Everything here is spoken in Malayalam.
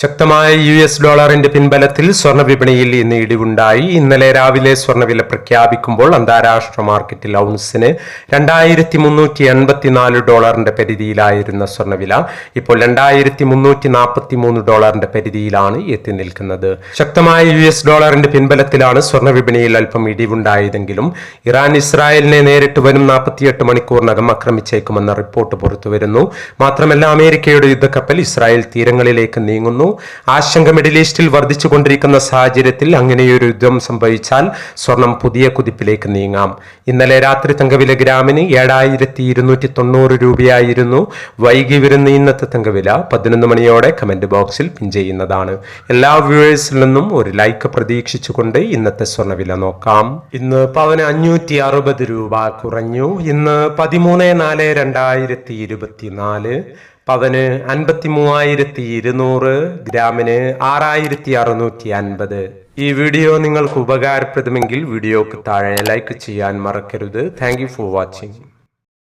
ശക്തമായ യു എസ് ഡോളറിന്റെ പിൻബലത്തിൽ സ്വർണ വിപണിയിൽ ഇന്ന് ഇടിവുണ്ടായി. ഇന്നലെ രാവിലെ സ്വർണവില പ്രഖ്യാപിക്കുമ്പോൾ അന്താരാഷ്ട്ര മാർക്കറ്റിൽ ഔൺസിന് രണ്ടായിരത്തി മുന്നൂറ്റി എൺപത്തിനാല് ഡോളറിന്റെ പരിധിയിലായിരുന്ന സ്വർണവില ഇപ്പോൾ രണ്ടായിരത്തി മുന്നൂറ്റി നാൽപ്പത്തി മൂന്ന് ഡോളറിന്റെ പരിധിയിലാണ് എത്തി നിൽക്കുന്നത്. ശക്തമായ യു എസ് ഡോളറിന്റെ പിൻബലത്തിലാണ് സ്വർണ വിപണിയിൽ അല്പം ഇടിവുണ്ടായതെങ്കിലും ഇറാൻ ഇസ്രായേലിനെ നേരിട്ട് വരും നാൽപ്പത്തിയെട്ട് മണിക്കൂറിനകം ആക്രമിച്ചേക്കുമെന്ന റിപ്പോർട്ട് പുറത്തുവരുന്നു. മാത്രമല്ല അമേരിക്കയുടെ യുദ്ധക്കപ്പൽ ഇസ്രായേൽ തീരങ്ങളിലേക്ക് നീങ്ങുന്നു. ആശങ്ക മിഡിൽ ഈസ്റ്റിൽ വർദ്ധിച്ചുകൊണ്ടിരിക്കുന്ന സാഹചര്യത്തിൽ അങ്ങനെയൊരു യുദ്ധം സംഭവിച്ചാൽ സ്വർണം പുതിയ കുതിപ്പിലേക്ക് നീങ്ങാം. ഇന്നലെ രാത്രി തങ്കവില ഗ്രാമിന് ഏഴായിരത്തി ഇരുന്നൂറ്റി തൊണ്ണൂറ് രൂപയായിരുന്നു. വൈകി വരുന്ന ഇന്നത്തെ തങ്കവില പതിനൊന്ന് മണിയോടെ കമന്റ് ബോക്സിൽ പിൻ ചെയ്യുന്നതാണ്. എല്ലാ വ്യൂവേഴ്സിൽ നിന്നും ഒരു ലൈക്ക് പ്രതീക്ഷിച്ചുകൊണ്ട് ഇന്നത്തെ സ്വർണവില നോക്കാം. ഇന്ന് പവന് അഞ്ഞൂറ്റി അറുപത് രൂപ കുറഞ്ഞു. ഇന്ന് പതിമൂന്ന് നാല് രണ്ടായിരത്തി ഇരുപത്തിനാല് പവന് അൻപത്തി മൂവായിരത്തി ഇരുന്നൂറ് ഗ്രാമിന് ആറായിരത്തി അറുന്നൂറ്റി അൻപത് ഈ വീഡിയോ നിങ്ങൾക്ക് ഉപകാരപ്രദമെങ്കിൽ വീഡിയോക്ക് താഴെ ലൈക്ക് ചെയ്യാൻ മറക്കരുത്. Thank for watching